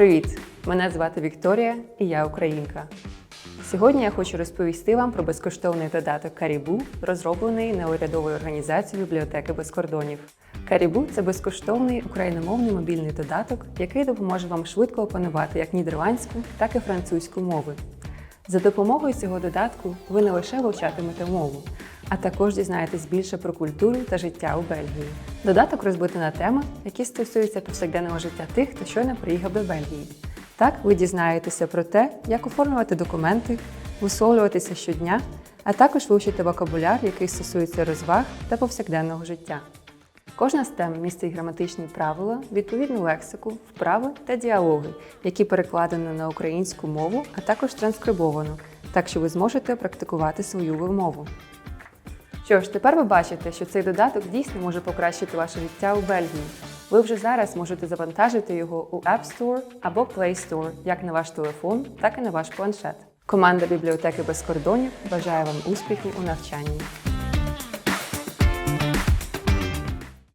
Привіт! Мене звати Вікторія і я українка. Сьогодні я хочу розповісти вам про безкоштовний додаток Карібу, розроблений неурядовою організацією бібліотеки без кордонів. Карібу це безкоштовний україномовний мобільний додаток, який допоможе вам швидко опанувати як нідерландську, так і французьку мови. За допомогою цього додатку ви не лише вивчатимете мову, а також дізнаєтесь більше про культуру та життя у Бельгії. Додаток розбитий на теми, які стосуються повсякденного життя тих, хто щойно приїхав до Бельгії. Так ви дізнаєтеся про те, як оформлювати документи, висловлюватися щодня, а також вивчите вокабуляр, який стосується розваг та повсякденного життя. Кожна з тем містить граматичні правила, відповідну лексику, вправи та діалоги, які перекладено на українську мову, а також транскрибовано, так що ви зможете практикувати свою вимову. Що ж, тепер ви бачите, що цей додаток дійсно може покращити ваше життя у Бельгії. Ви вже зараз можете завантажити його у App Store або Play Store, як на ваш телефон, так і на ваш планшет. Команда бібліотеки без кордонів бажає вам успіху у навчанні.